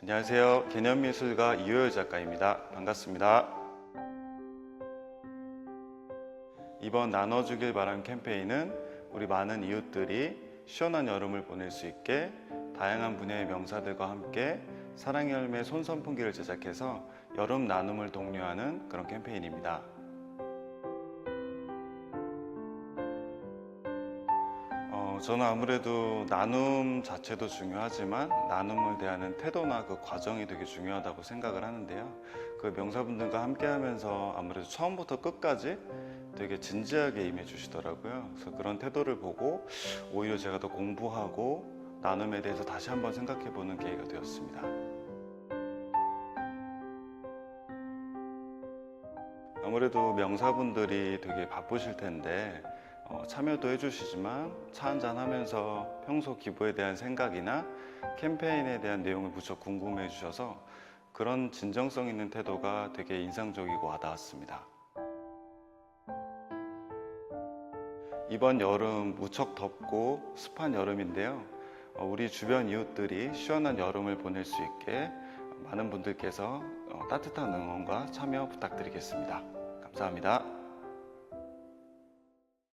안녕하세요. 개념미술가 이효열 작가입니다. 반갑습니다. 이번 나눠주길 바람 캠페인은 우리 많은 이웃들이 시원한 여름을 보낼 수 있게 다양한 분야의 명사들과 함께 사랑의 열매 손선풍기를 제작해서 여름 나눔을 독려하는 그런 캠페인입니다. 어, 저는 아무래도 나눔 자체도 중요하지만 나눔을 대하는 태도나 그 과정이 되게 중요하다고 생각을 하는데요. 그 명사분들과 함께 하면서 아무래도 처음부터 끝까지 되게 진지하게 임해 주시더라고요. 그래서 그런 태도를 보고 오히려 제가 더 공부하고 나눔에 대해서 다시 한번 생각해 보는 계기가 되었습니다. 아무래도 명사분들이 되게 바쁘실 텐데 어, 참여도 해주시지만 차 한잔 하면서 평소 기부에 대한 생각이나 캠페인에 대한 내용을 무척 궁금해 주셔서 그런 진정성 있는 태도가 되게 인상적이고 와닿았습니다. 이번 여름 무척 덥고 습한 여름인데요. 어, 우리 주변 이웃들이 시원한 여름을 보낼 수 있게 많은 분들께서 어, 따뜻한 응원과 참여 부탁드리겠습니다. 감사합니다.